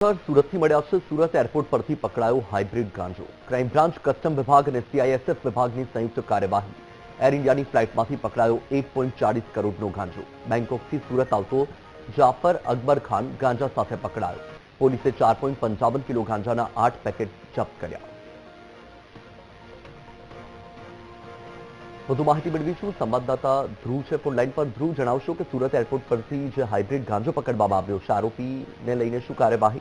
Sir, સુરતથી મળ્યા છે સુરત એરપોર્ટ પરથી પકડાયો હાઇબ્રિડ ગાંજો ક્રાઇમ બ્રાન્ચ કસ્ટમ વિભાગ અને સીઆઈએસએફ વિભાગની સંયુક્ત કાર્યવાહી એર ઇન્ડિયાની ફ્લાઇટમાંથી પકડાયો એક પોઈન્ટ ચાળીસ કરોડનો ગાંજો બેંકોકથી સુરત આવતો જાફર અકબર ખાન ગાંજા સાથે પકડાયો પોલીસે ચાર પોઈન્ટ પંચાવન કિલો ગાંજાના આઠ પેકેટ જપ્ત કર્યા વધુ માહિતી મેળવીશું. સંવાદદાતા ધ્રુવ છે ફોન લાઈન પર. ધ્રુવ, જણાવશો કે સુરત એરપોર્ટ પરથી જે હાઇબ્રિડ ગાંજો પકડવામાં આવ્યો છે, આરોપીને લઈને શું કાર્યવાહી?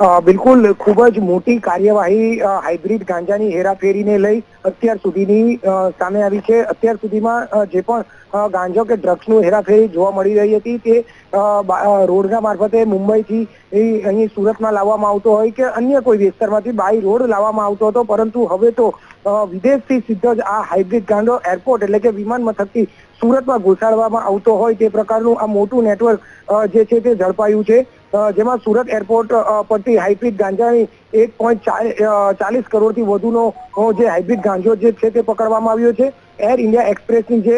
બિલકુલ ખૂબ જ મોટી કાર્યવાહી હાઇબ્રિડ ગાંજાની હેરાફેરીને લઈ અત્યાર સુધીની સામે આવી છે. અત્યાર સુધીમાં જે પણ ગાંજો કે ડ્રગ્સનું હેરાફેરી જોવા મળી રહી હતી તે રોડના મારફતે મુંબઈથી અહીં સુરતમાં લાવવામાં આવતો હોય કે અન્ય કોઈ વિસ્તારમાંથી બાય રોડ લાવવામાં આવતો હતો. પરંતુ હવે તો વિદેશથી સીધો જ આ હાઇબ્રિડ ગાંજો એરપોર્ટ એટલે કે વિમાન મથકથી સુરતમાં ઘુસાડવામાં આવતો હોય તે પ્રકારનું આ મોટું નેટવર્ક જે છે તે ઝડપાયું છે. જેમાં સુરત એરપોર્ટ પરથી હાઇબ્રિડ ગાંજાની એક પોઈન્ટ ચાલીસ કરોડથી વધુનો જે હાઇબ્રિડ ગાંજો જે છે તે પકડવામાં આવ્યો છે. એર ઇન્ડિયા એક્સપ્રેસની જે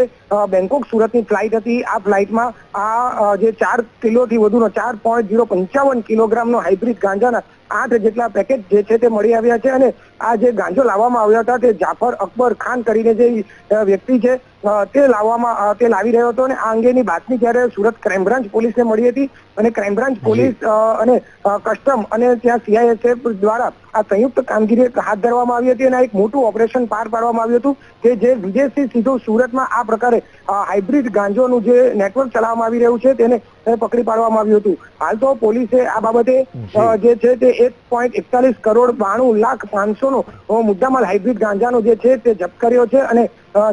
બેંકોક સુરતની ફ્લાઇટ હતી, આ ફ્લાઇટમાં આ જે ચાર કિલોથી વધુનો, ચાર પોઈન્ટ ઝીરો પંચાવન કિલોગ્રામનો હાઇબ્રિડ ગાંજાના આઠ જેટલા પેકેટ જે છે તે મળી આવ્યા છે અને આ જે ગાંજો લાવવામાં આવ્યા હતા તે જાફર અકબર ખાન કરીને જે વ્યક્તિ છે તે લાવવામાં તે લાવી રહ્યો હતો અને આ અંગેની બાતમી જ્યારે સુરત ક્રાઇમ બ્રાન્ચ પોલીસને મળી હતી અને ક્રાઇમ બ્રાન્ચ પોલીસ અને કસ્ટમ અને ત્યાં સીઆઈએસએફ દ્વારા આ સંયુક્ત કામગીરી હાથ ધરવામાં આવી હતી અને એક મોટું ઓપરેશન પાર પાડવામાં આવ્યું હતું કે જે વિદેશથી સીધો સુરતમાં આ પ્રકારે હાઇબ્રિડ ગાંજોનું જે નેટવર્ક ચલાવવામાં આવી રહ્યું છે તેને પકડી પાડવામાં આવ્યું હતું. હાલ તો પોલીસે આ બાબતે જે. છે તે એક પોઈન્ટ એકતાલીસ કરોડ બાણું લાખ પાંચસો નો મુદ્દામાલ હાઇબ્રિડ ગાંજાનો જે છે તે જપ્ત કર્યો છે અને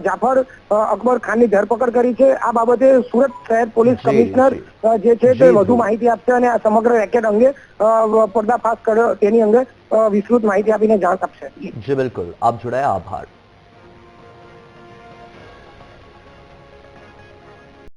જાફર અકબર ખાનની ધરપકડ કરી છે. આ બાબતે સુરત શહેર પોલીસ કમિશનર જે. છે તે વધુ માહિતી આપશે અને આ સમગ્ર રેકેટ અંગે પર્દાફાશ કર્યો તેની અંગે વિસ્તૃત માહિતી આપીને જાણ આપશે. જી બિલકુલ. આપ જોડાયા. આભાર.